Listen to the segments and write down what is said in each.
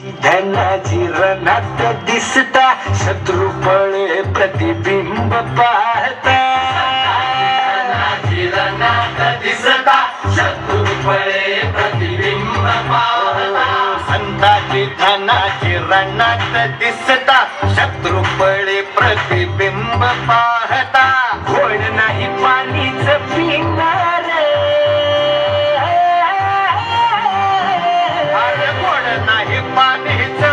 धनाची रणात दिसता शत्रुपळे प्रतिबिंब पाहता. धनाची रणात दिसता शत्रुपळे प्रतिबिंब पाहता. संताची धनाची रणात दिसता शत्रुपळे प्रतिबिंब पाहता. कोण नाही पाणी पाणीच my knees.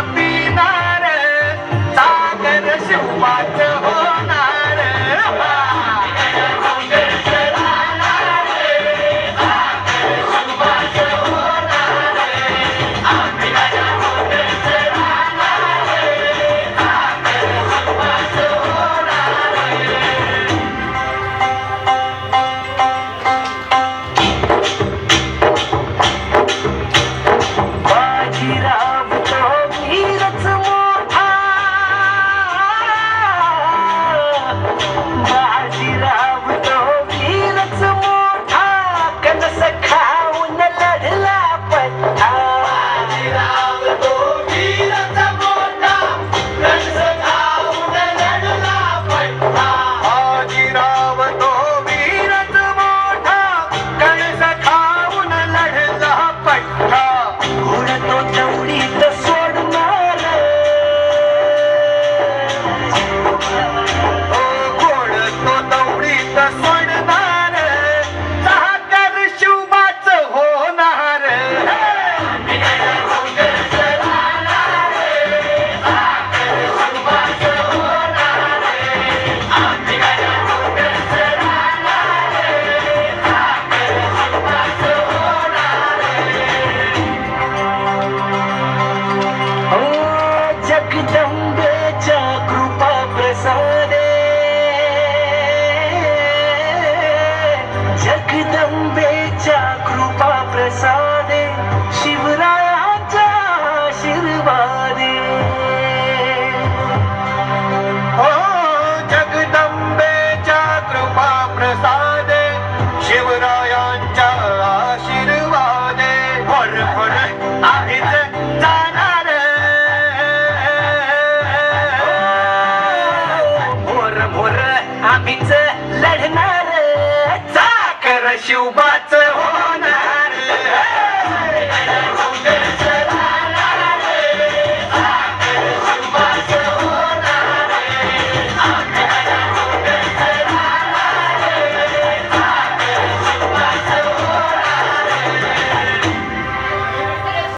शिवबाच